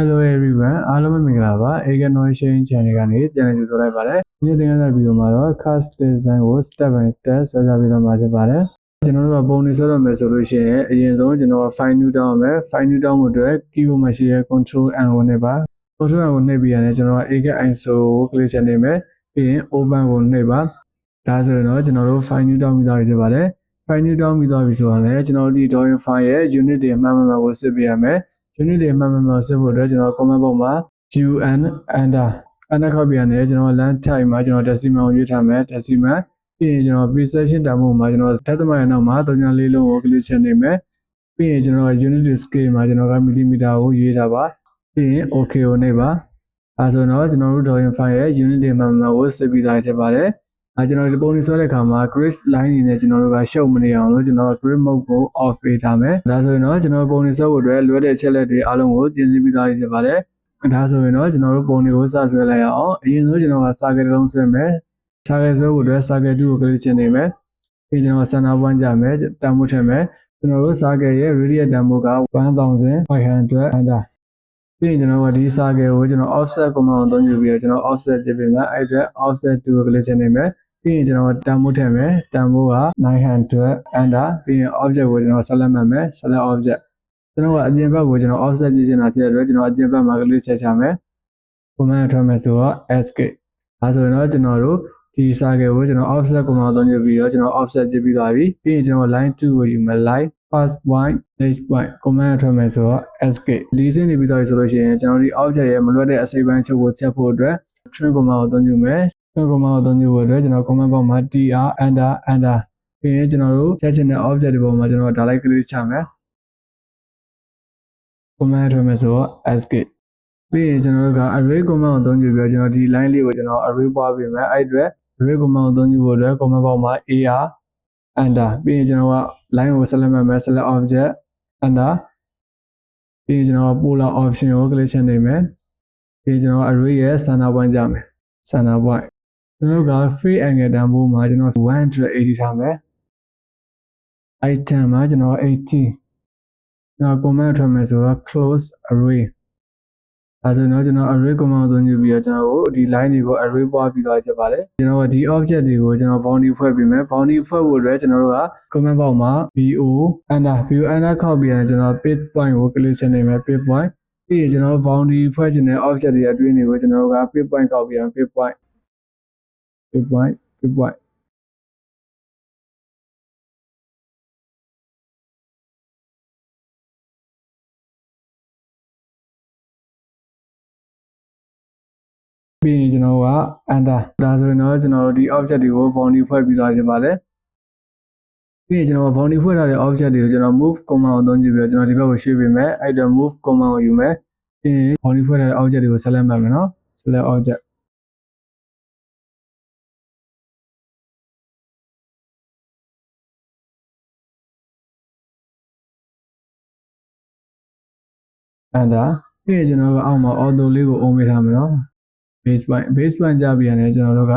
Hello everyone အားလုံးပဲမင်္ဂလာပါ Egan Notion Channel ကနေပြန်လည်ကြိုဆိုလိုက်ပါတယ်ဒီနေ့သင်ခန်းစာဗီဒီယိုမှာတော့ cast design ကို step by step ဆွဲစားပြီးတော့မှာဖြစ်ပါတယ်ကျွန်တော်တို့ကပုံနေဆွဲတော့မယ်ဆိုလို့ရှိရင်အရင်ဆုံးကျွန်တော် file new down မယ် file new down ဖို့အတွက် keyboard မှာရှိတဲ့ control n ကိုနှိပ်ပါ control n ကိုနှိပ်ပြီးရတယ်ကျွန်တော်က Egan ISO ကို click ချက်နေမယ်ပြီးရင် open ကိုနှိပ်ပါဒါဆိုရင်တော့ကျွန်တော်တို့ file new down ပြီးသွားပြီဖြစ်ပါတယ် file new down ပြီးသွားပြီဆိုတော့လည်းကျွန်တော်တို့ဒီ drawing file ရဲ့ unit တွေအမှန်မှန်ကိုစစ်ပြရမယ် unit တွေမှန်မှန်မှန်စစ်ဖို့အတွက်ကျွန်တော် comment box မှာ un under under ခောက်ပြန်တယ်ကျွန်တော် land type မှာကျွန်တော် decimal ကိုရွေးထားမယ် decimal ပြီးရင်ကျွန်တော် precision တန်ဖိုးမှာကျွန်တော်ဒသမရဲ့နောက်မှာ3.4လုံးကို click ချက်နေမယ်ပြီးရင်ကျွန်တော် unit scale မှာကျွန်တော်က millimeter ကိုရွေးထားပါပြီးရင် okay ကိုနှိပ်ပါအဲဆိုတော့ကျွန်တော်တို့ drawing file ရဲ့ unit တွေမှန်မှန်ကိုစစ်ပြီးသားဖြစ်ပါတယ် အဲကျွန်တော်ဒီပုံလေးဆွဲတဲ့အခါမှာ grid line နေနဲ့ကျွန်တော်တို့ကရှုပ်မနေအောင်လို့ကျွန်တော် grid mode ကို off ပေးထားမယ်ဒါဆိုရင်တော့ကျွန်တော်ပုံလေးဆွဲဖို့အတွက်လွယ်တဲ့ချက်လက်တွေအားလုံးကိုပြင်ဆင်ပြီးသားဖြစ်ပါတယ်ဒါဆိုရင်တော့ကျွန်တော်တို့ပုံတွေကိုစဆွဲလိုက်အောင်အရင်ဆုံးကျွန်တော်ကစာကယ်တစ်လုံးဆွဲမယ်စာကယ်ဆွဲဖို့အတွက်စာကယ်2ကို click ချင်နေမယ်ပြီးကျွန်တော် center point ကြမယ်တန်ဖိုးထည့်မယ်ကျွန်တော်တို့စာကယ်ရဲ့ radius တန်ဖိုးက1500 under ပြီးရင်ကျွန်တော်ကဒီစာကယ်ကိုကျွန်တော် offset command ကိုသုံးယူပြီးတော့ကျွန်တော် offset ကြည့်ပေးမယ်အဲ့အတွက် offset 2ကို click ချင်နေမယ် ပြီးရင်ကျွန်တော်တန်ဖိုးထည့်မယ်တန်ဖိုးက900 under ပြီးရင် object ကိုကျွန်တော် select မှတ်မယ် select object ကျွန်တော်ကအပြင်ဘက်ကိုကျွန်တော် offset ကြည့်ချင်တာဖြစ်တဲ့အတွက်ကျွန်တော်အပြင်ဘက်မှာ click ချက်ချမယ် command ထွက်မယ်ဆိုတော့ escape ဒါဆိုရင်တော့ကျွန်တော်တို့ဒီစာကယ်ကိုကျွန်တော် offset command သုံးယူပြီးတော့ကျွန်တော် offset ကြည့်ပြီးသွားပြီပြီးရင်ကျွန်တော် line 2ကိုယူမယ် line first point next point command ထွက်မယ်ဆိုတော့ escape ဒီစင်းနေပြီးသွားပြီဆိုလို့ရှိရင်ကျွန်တော်ဒီ object ရဲ့မလွတ်တဲ့အစိပ်ပိုင်းချုပ်ကိုချက်ဖို့အတွက် trim command ကိုသုံးယူမယ် trim command ကိုသုံးယူဖို့အတွက်ကျွန်တော် command box မှာ tr under under ပြီးရင်ကျွန်တော်တို့ချက်ချင်တဲ့ object ဒီပုံမှာကျွန်တော်ဒါလိုက် click ချမယ် command ထွက်မယ်ဆိုတော့ escape ပြီးရင်ကျွန်တော်တို့က array command ကိုသုံးယူပြီးတော့ကျွန်တော်ဒီ line လေးကိုကျွန်တော် array ပွားပေးမယ်အဲ့အတွက် array command ကိုသုံးယူဖို့အတွက် command box မှာ ar under ပြီးရင်ကျွန်တော်က line ကို select မှတ်မယ် select object under ပြီးရင်ကျွန်တော် polar option ကို click ချက်နေမယ်ပြီးရင်ကျွန်တော် array ရဲ့ center point ကြမယ် center point ကျွန်တော်က free angle တန်ဖိုးမှာကျွန်တော်180ထားမယ် item မှာကျွန်တော်80ကျွန်တော် command ထွက်မယ်ဆိုတော့ close array အဲဆိုတော့ကျွန်တော် array command ကိုသုံးယူပြီးတော့ကျွန်တော်တို့ဒီ line တွေကို array ပွားပြီးသွားချက်ပါတယ်ကျွန်တော်ကဒီ object တွေကိုကျွန်တော် boundary ဖွဲ့ပြီးမယ် boundary ဖွဲ့ဖို့အတွက်ကျွန်တော်တို့က command box မှာ bo under bo under ခောက်ပြီးရင်ကျွန်တော် page point ကို click ချက်နေမယ် page point ပြီးရင်ကျွန်တော် boundary ဖွဲ့ခြင်းတဲ့ object တွေအတွင်းတွေကိုကျွန်တော်တို့က page point ခောက်ပြီးရင် page point page point page point ပြီးရင်ကျွန်တော်က under ဒါဆိုရင်တော့ကျွန်တော်တို့ဒီ object တွေကို boundary ဖွဲ့ပြီးသွားခြင်းပါတယ်ပြီးရင်ကျွန်တော် boundary ဖွဲ့ထားတဲ့ object တွေကိုကျွန်တော် move command ကိုသုံးကြည့်ပြီးတော့ကျွန်တော်ဒီဘက်ကိုရွှေ့ပေးမယ်အဲ့တော့ move command ကိုယူမယ်ပြီးရင် boundary ဖွဲ့ထားတဲ့ object တွေကို select မှတ်မယ်နော် select object အန်ဒါပြီးရင်ကျွန်တော်ကအောက်မှာ auto လေးကိုအုံးပေးထားမယ်နော် base point base point ကြပြီးရတယ်ကျွန်တော်တို့က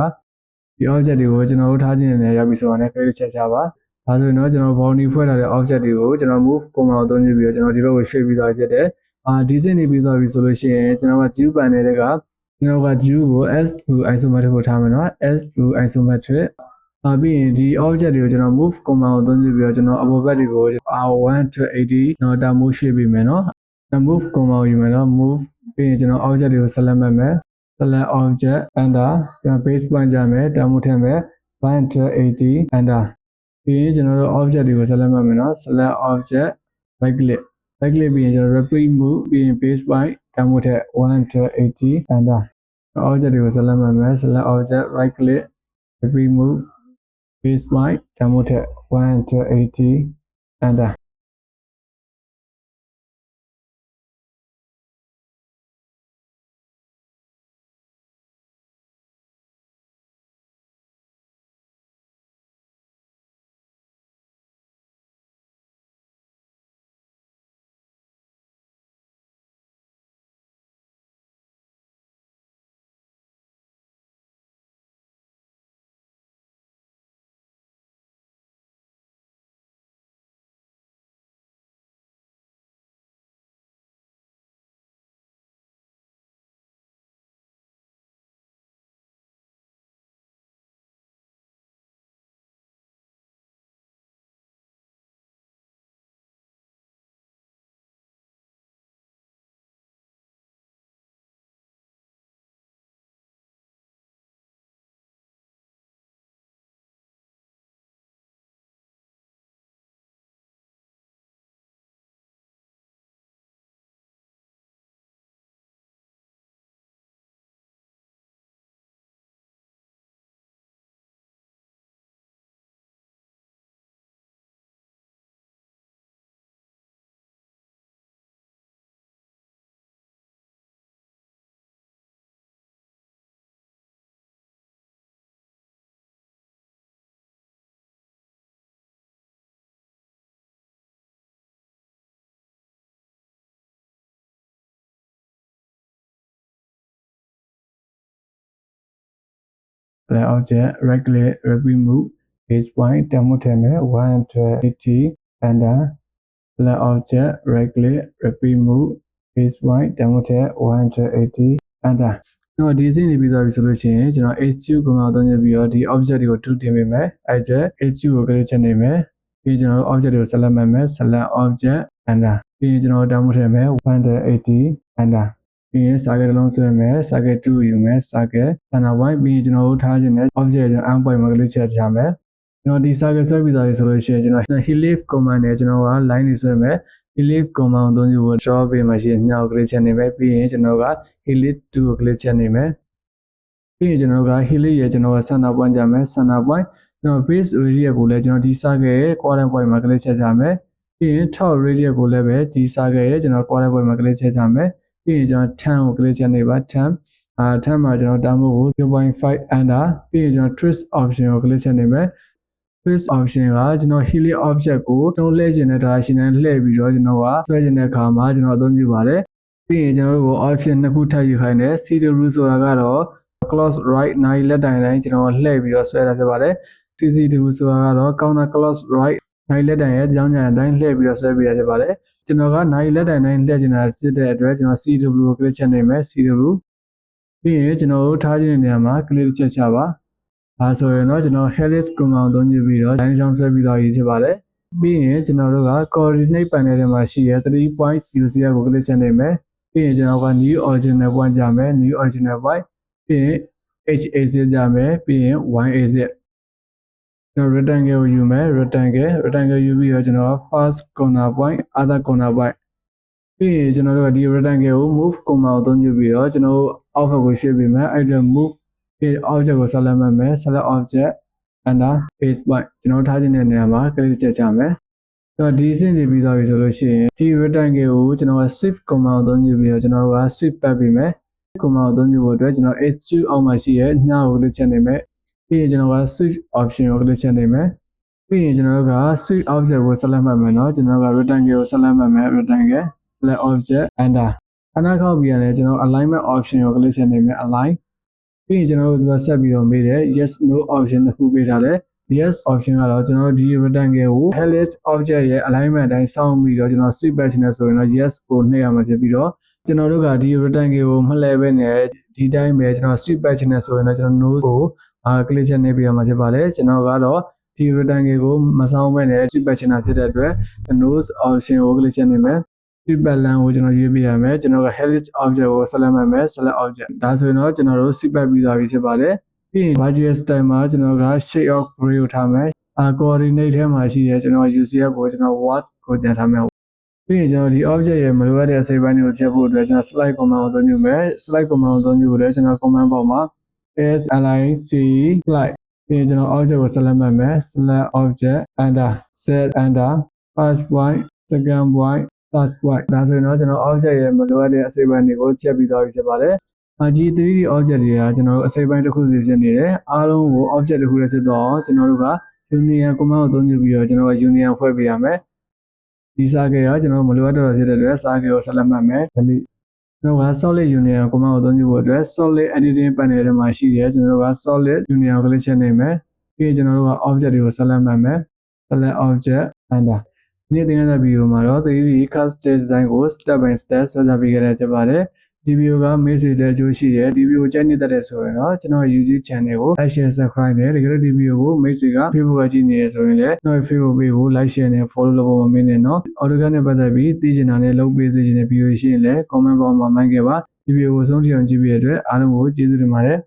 ဒီ object တွေကိုကျွန်တော်တို့ထားခြင်းနဲ့ရောက်ပြီဆိုတော့လည်း credit ချက်ချပါဒါဆိုရင်တော့ကျွန်တော် boundary ဖွဲ့ထားတဲ့ object တွေကိုကျွန်တော် move command ကိုသုံးကြည့်ပြီးတော့ကျွန်တော်ဒီဘက်ကိုရွှေ့ပြီးသွားချက်တယ်အာဒီစင်နေပြီးသွားပြီဆိုလို့ရှိရင်ကျွန်တော်က view panel တွေကကျွန်တော်က view ကို s2 isometric ကိုထားမယ်နော် s2 isometric အာပြီးရင်ဒီ object တွေကိုကျွန်တော် move command ကိုသုံးကြည့်ပြီးတော့ကျွန်တော်အပေါ်ဘက်တွေကို r1 to 80တော့တာမိုးရွှေ့ပြီးမယ်နော် move command ကိုယူမယ်နော် move ပြီးရင်ကျွန်တော် object တွေကို select မှတ်မယ် select object under ကျွန်တော် base point ကြမယ်တာမှုထည့်မယ်180 under ပြီးရင်ကျွန်တော်တို့ object တွေကို select မှတ်မယ်နော် select object right click right click ပြီးရင်ကျွန်တော် repeat move ပြီးရင် base point တာမှုထည့်180 under object တွေကို select မှတ်မယ် select object right click repeat move base point တာမှုထည့်180 under select object right click repeat move base point တက်မှုထည့်မယ်180 enter select object right click repeat move base point တက်မှုထည့်180 enter ကျွန်တော်ဒီအဆင့်နေပြီးသွားပြီဆိုလို့ရှိရင်ကျွန်တော် HQ ကိုမှအသုံးချပြီးတော့ဒီ object တွေကိုထူတင်ပေးမယ်အဲ့အတွက် HQ ကို click ချက်နေမယ်ပြီးကျွန်တော်တို့ object တွေကို select မှတ်မယ် select object enter ပြီးရင်ကျွန်တော်တို့တောင်းမှုထည့်မယ်180 enter ပြီးရင် circle တစ်လုံးဆွဲမယ် circle 2ယူမယ် circle center point ပြီးရင်ကျွန်တော်တို့ထားခြင်းနဲ့ object ကျွန်တော် end point မှာ click ချက်ထားမယ်ကျွန်တော်ဒီ circle ဆွဲပြီးသားပြီဆိုလို့ရှိရင်ကျွန်တော် helix command နဲ့ကျွန်တော်က line တွေဆွဲမယ် helix command ကိုအသုံးပြုဖို့ draw ပေးမှရှိရင်ညောက် click ချက်နေမယ်ပြီးရင်ကျွန်တော်က helix 2ကို click ချက်နေမယ်ပြီးရင်ကျွန်တော်က helix ရဲ့ကျွန်တော်က center point ကြမယ် center point ကျွန်တော် base area ကိုလည်းကျွန်တော်ဒီ circle ရဲ့ quadrant point မှာ click ချက်ကြမယ်ပြီးရင် top radius ကိုလည်းပဲဒီ circle ရဲ့ကျွန်တော် quadrant point မှာ click ချက်ကြမယ် ပြီးရင်ကျွန်တော်10ကို click ချက်နေပါ10အာ10မှာကျွန်တော်တောင်းဖို့ကို0.5 under ပြီးရင်ကျွန်တော် twist option ကို click ချက်နေမယ် twist option ကကျွန်တော် helix object ကိုကျွန်တော်လှည့်ခြင်းတဲ့ direction နဲ့လှည့်ပြီးတော့ကျွန်တော်ကဆွဲခြင်းတဲ့အခါမှာကျွန်တော်အသုံးပြုပါတယ်ပြီးရင်ကျွန်တော်တို့ကို option နှစ်ခုထပ်ယူခိုင်းတယ် see the rule ဆိုတာကတော့ close right နိုင်လက်တိုင်တိုင်းကျွန်တော်လှည့်ပြီးတော့ဆွဲတာဖြစ်ပါတယ် CC2 ဆိုတာကတော့ counter close right နိုင်လက်တိုင်ရဲ့ကြောင်းကြံအတိုင်းလှည့်ပြီးတော့ဆွဲပေးရဖြစ်ပါတယ်ကျွန်တော်ကနိုင်လက်တိုင်တိုင်းလှည့်ခြင်းတာဖြစ်တဲ့အတွက်ကျွန်တော် CW ကို click ချက်နေမယ် CW ပြီးရင်ကျွန်တော်တို့ထားခြင်းတဲ့နေရာမှာ click တစ်ချက်ချပါဒါဆိုရင်တော့ကျွန်တော် helix command သုံးကြည့်ပြီးတော့ line ချောင်းဆွဲပြီးတော့ရည်ဖြစ်ပါတယ်ပြီးရင်ကျွန်တော်တို့က coordinate panel ထဲမှာရှိရ3 points UCR ကို click ချက်နေမယ်ပြီးရင်ကျွန်တော်က new original point ကြမယ် new original point ပြီးရင် HAZ ကြမယ်ပြီးရင် YAZ ကျွန်တော် rectangle ကိုယူမယ် rectangle rectangle ယူပြီးတော့ကျွန်တော် first corner point other corner point ပြီးရင်ကျွန်တော်တို့ကဒီ rectangle ကို move comma ကိုအသုံးပြုပြီးတော့ကျွန်တော်တို့အောက်ဘက်ကိုရွှေ့ပြီးမယ်အဲ့ဒါ move ပြီး object ကို select မှတ်မယ် select object under base point ကျွန်တော်ထားခြင်းတဲ့နေရာမှာ click ချက်ချမယ်ကျွန်တော်ဒီအဆင့်ကြီးပြီးသွားပြီဆိုလို့ရှိရင်ဒီ rectangle ကိုကျွန်တော်က shift comma ကိုအသုံးပြုပြီးတော့ကျွန်တော်က sweep ပတ်ပြီးမယ် comma ကိုအသုံးပြုဖို့အတွက်ကျွန်တော် h2 အောက်မှာရှိရဲ့ညကို click ချက်နေမယ် ပြီးရင်ကျွန်တော်က switch option ကို click ချက်နေမယ်ပြီးရင်ကျွန်တော်တို့က switch object ကို select မှတ်မယ်เนาะကျွန်တော်က rectangle ကို select မှတ်မယ် rectangle select object enter ခဏခောက်ပြီးရတယ်ကျွန်တော် alignment option ကို click ချက်နေမယ် align ပြီးရင်ကျွန်တော်တို့သူကဆက်ပြီးတော့မေးတယ် yes no option တစ်ခုပေးထားတယ် yes option ကတော့ကျွန်တော်ဒီ rectangle ကို helix object ရဲ့ alignment အတိုင်းစောင့်ပြီးတော့ကျွန်တော် sweep ပတ်ချင်တယ်ဆိုရင်တော့ yes ကိုနှိပ်ရမှာဖြစ်ပြီးတော့ကျွန်တော်တို့ကဒီ rectangle ကိုမလှည့်ပဲနဲ့ဒီတိုင်းပဲကျွန်တော် sweep ပတ်ချင်တယ်ဆိုရင်တော့ကျွန်တော် no ကို အာ click ချက်နေပြရမှာဖြစ်ပါတယ်ကျွန်တော်ကတော့ဒီ rectangle ကိုမဆောင်ပဲနဲ့ sweep ပတ်ချင်တာဖြစ်တဲ့အတွက် nose option ကို click ချက်နေမယ် feedback line ကိုကျွန်တော်ရွေးပြရမယ်ကျွန်တော်က helix object ကို select မှတ်မယ် select object ဒါဆိုရင်တော့ကျွန်တော်တို့ feedback ပြီးသွားပြီဖြစ်ပါတယ်ပြီးရင် virtual style မှာကျွန်တော်က shade of gray ကိုထားမယ်အာ coordinate ထဲမှာရှိရဲကျွန်တော် UCF ကိုကျွန်တော် what ကိုတင်ထားမယ်ပြီးရင်ကျွန်တော်ဒီ object ရဲ့မလိုအပ်တဲ့အစိပ်ပိုင်းတွေကိုချက်ဖို့အတွက်ကျွန်တော် slide command ကိုသုံးယူမယ် slide command ကိုသုံးယူလို့ကျွန်တော် command ပေါ်မှာ s line c slide ပြီးရင်ကျွန်တော် object ကို select မှတ်မယ် select object under set under first point second point plus point ဒါဆိုရင်တော့ကျွန်တော် object ရဲ့မလိုအပ်တဲ့အစိပ်ပိုင်းတွေကိုချက်ပြီးသွားပြီဖြစ်ပါတယ်။ RG 3D object တွေကကျွန်တော်တို့အစိပ်ပိုင်းတစ်ခုစီဖြစ်နေတယ်။အားလုံးကို object တစ်ခုလည်းဖြစ်တော့ကျွန်တော်တို့က union command ကိုသုံးပြုပြီးတော့ကျွန်တော်က union ဖွဲ့ပေးရမယ်။ဒီစာကေကကျွန်တော်မလိုအပ်တော့ဖြစ်တဲ့အတွက်စာကေကိုဆက်လက်မှတ်မယ်။ delete ကျွန်တော်က solid union command ကိုသုံးပြုဖို့အတွက် solid editing panel ထဲမှာရှိရဲကျွန်တော်တို့က solid union ကို click ချက်နေမယ်။ပြီးရင်ကျွန်တော်တို့က object တွေကိုဆက်လက်မှတ်မယ်။ select object enter ဒီနေ့သင်ခန်းစာဗီဒီယိုမှာတော့ 3D cast design ကို step by step ဆွဲဆောင်ပေးခဲ့တဲ့ဖြစ်ပါတယ်။ ဒီဗီဒီယိုက message တဲ့အကျိုးရှိတယ်ဒီဗီဒီယိုကြိုက်နေတဲ့တဲ့ဆိုရင်တော့ကျွန်တော် YouTube channel ကို like share subscribe နဲ့တကယ်လို့ဒီဗီဒီယိုကို message က Facebook ကကြည့်နေရဆိုရင်လည်းကျွန်တော် Facebook page ကို like share နဲ့ follow လုပ်ဖို့မမေ့နဲ့နော်။ AutoCAD နဲ့ပတ်သက်ပြီးသိချင်တာနဲ့လုပ်ပေးစေချင်တဲ့ဗီဒီယိုရှိရင်လည်း comment box မှာမှန်းခဲ့ပါဒီဗီဒီယိုကိုဆုံးထိအောင်ကြည့်ပြီးတဲ့အတွက်အားလုံးကိုကျေးဇူးတင်ပါတယ်